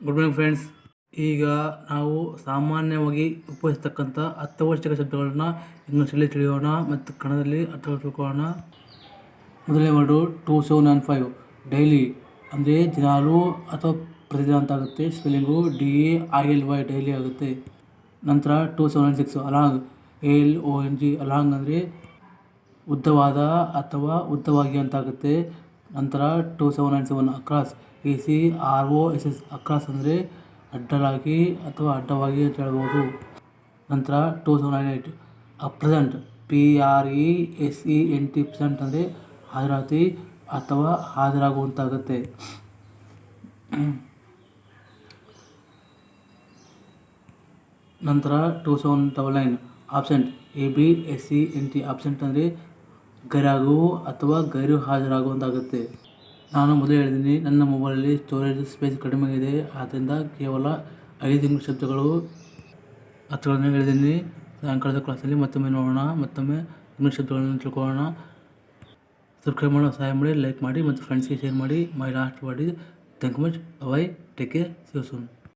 Good morning friends ಈಗ ನಾವು ಸಾಮಾನ್ಯವಾಗಿ ಉಪಯೋಗಿಸ್ತಕ್ಕಂಥ ಅತ್ಯವಶ್ಯಕ ಶಬ್ದಗಳನ್ನು ಇಂಗ್ಲೀಷಲ್ಲಿ ತಿಳಿಯೋಣ ಮತ್ತು ಕನ್ನಡದಲ್ಲಿ ಅರ್ಥ ತಿಳ್ಕೊಳ್ಳೋಣ. ಮೊದಲನೇ word two seven nine five daily ಅಂದರೆ ದಿನಾಲು ಅಥವಾ ಪ್ರತಿದಿನ ಅಂತ ಆಗುತ್ತೆ. Spelling D A I L Y daily ಆಗುತ್ತೆ. ನಂತರ two seven nine six along. A L O N G along ಅಂದರೆ ಉದ್ದವಾದ ಅಥವಾ ಉದ್ದವಾಗಿ ಅಂತ ಆಗುತ್ತೆ. ನಂತರ two seven nine seven across A C R O S S across ಅಂದರೆ ಅಡ್ಡಲಾಗಿ ಅಥವಾ ಅಡ್ಡವಾಗಿ ಅಂತ ಹೇಳ್ಬೋದು. ನಂತರ two seven nine eight present P R E S E N T present ಅಂದರೆ ಹಾಜರಾತಿ ಅಥವಾ ಹಾಜರಾಗುವಂತಾಗುತ್ತೆ. ನಂತರ two seven double nine absent A B S C N T absent ಅಂದರೆ ಗೈರಾಗುವು ಅಥವಾ ಗೈರು ಹಾಜರಾಗುವಂತಾಗುತ್ತೆ. ನಾನು ಮೊದಲು ಹೇಳಿದ್ದೀನಿ, ನನ್ನ ಮೊಬೈಲಲ್ಲಿ ಸ್ಟೋರೇಜ್ ಸ್ಪೇಸ್ ಕಡಿಮೆ ಇದೆ ಆದ್ದರಿಂದ ಕೇವಲ ಐದು ಇಂಗ್ಲೀಷ್ ಶಬ್ದಗಳು ಹತ್ತುಗಳನ್ನು ಹೇಳಿದ್ದೀನಿ. ಸಾಯಂಕಾಲದ ಕ್ಲಾಸಲ್ಲಿ ಮತ್ತೊಮ್ಮೆ ನೋಡೋಣ, ಮತ್ತೊಮ್ಮೆ ಇಂಗ್ಲೀಷ್ ಶಬ್ದಗಳನ್ನು ತಿಳ್ಕೊಳ್ಳೋಣ. ಸಬ್ಸ್ಕ್ರೈಬ್ ಮಾಡೋ ಸಹಾಯ ಮಾಡಿ ಲೈಕ್ ಮಾಡಿ, ಮತ್ತು ಫ್ರೆಂಡ್ಸ್ಗೆ ಶೇರ್ ಮಾಡಿ. My last is thank you much bye take care soon